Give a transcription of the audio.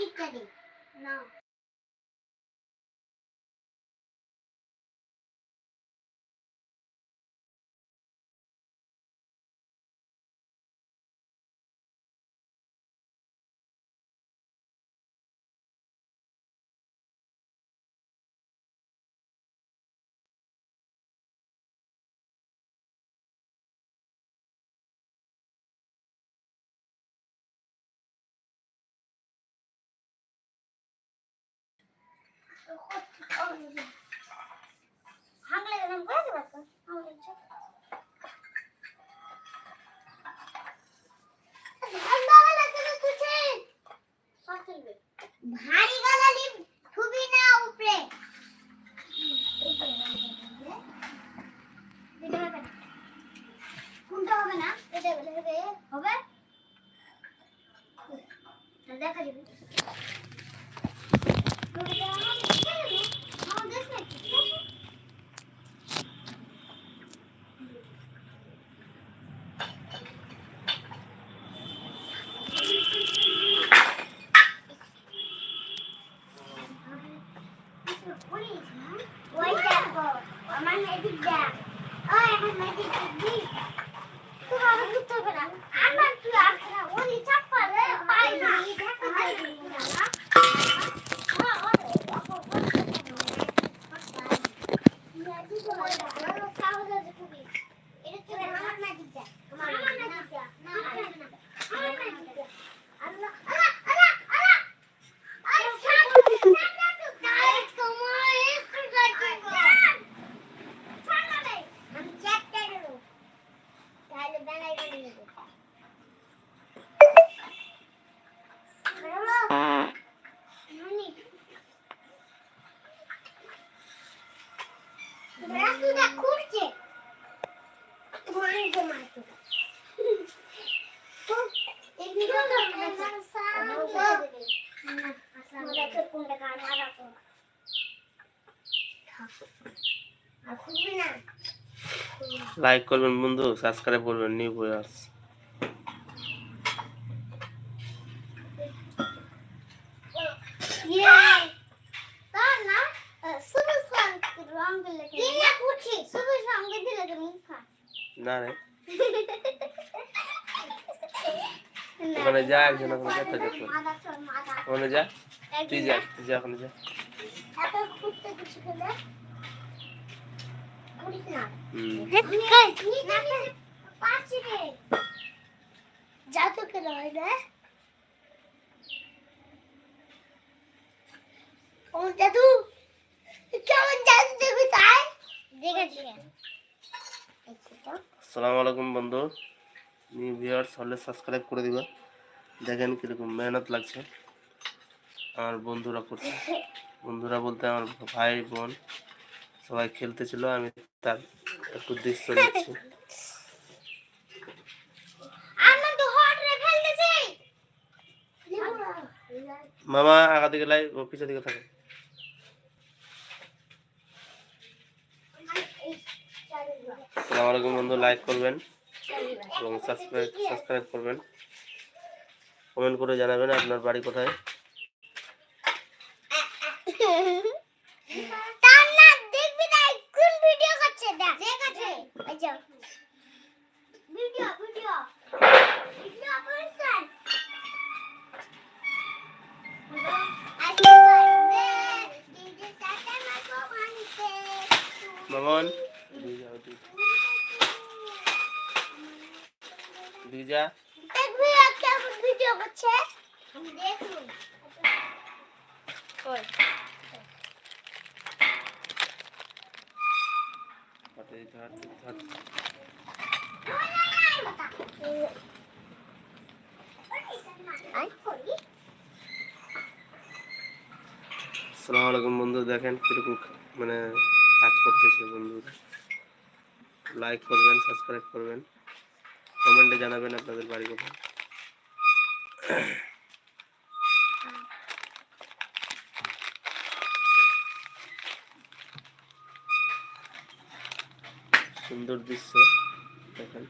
লিখতে দে না ভারী গলালি খুবই না? উপরে কোনটা হবে না এটা হবে দেখা যাবে magic jack. Oh, I have magic jack. Like করবেন বন্ধু সাবস্ক্রাইব করবেন নিউ ভিউয়ার্স ইয়ে তার না সবুজ রং দিলে কি না কুচি সবুজ রং দিলে তো মুখ খা না রে। ওখানে যা একজন ওখানে যা তো দেখো মাদা চল মাদা। ওখানে যা তুই যা তুই যা ওখানে যা। না। যা তো কেন হয় রে ও জাদু কেমন জাদু দেখবি তাই দেখেছি আসসালামু আলাইকুম বন্ধু। নিউ ভিউয়ার্স হলে সাবস্ক্রাইব করে দিবা। দেখেন কীরকম মেহনত লাগছে। আমার বন্ধুরা করছে। বন্ধুরা বলতে আমার ভাই বোন সবাই খেলতেছিল আমি তার একটু দৃশ্য দিচ্ছি আমার তো হট রে ফেলতেছি মামা আগা দিকে লাই ও দিকে থাকে। আসসালামু আলাইকুম বন্ধু লাইক করবেন এবং সাবস্ক্রাইব সাবস্ক্রাইব করবেন। কমেন্ট করে জানাবেন আপনার বাড়ি কোথায়। তার না দেখবি না কোন ভিডিও করছে দেখ দেখ আছে এই যে ভিডিও ভিডিও ভিডিও করছেন মামন দিকে যাও দিকে দিকে যা দেখবি কেমন ভিডিও করছে আমি দেখুন হাত আলাইকুম বন্ধু দেখেন কীরকম মানে কাজ করতেছে বন্ধুরা। লাইক করবেন সাবস্ক্রাইব করবেন। কমেন্টে জানাবেন আপনাদের বাড়ি কোথায় সুন্দর দৃশ্য দেখেন।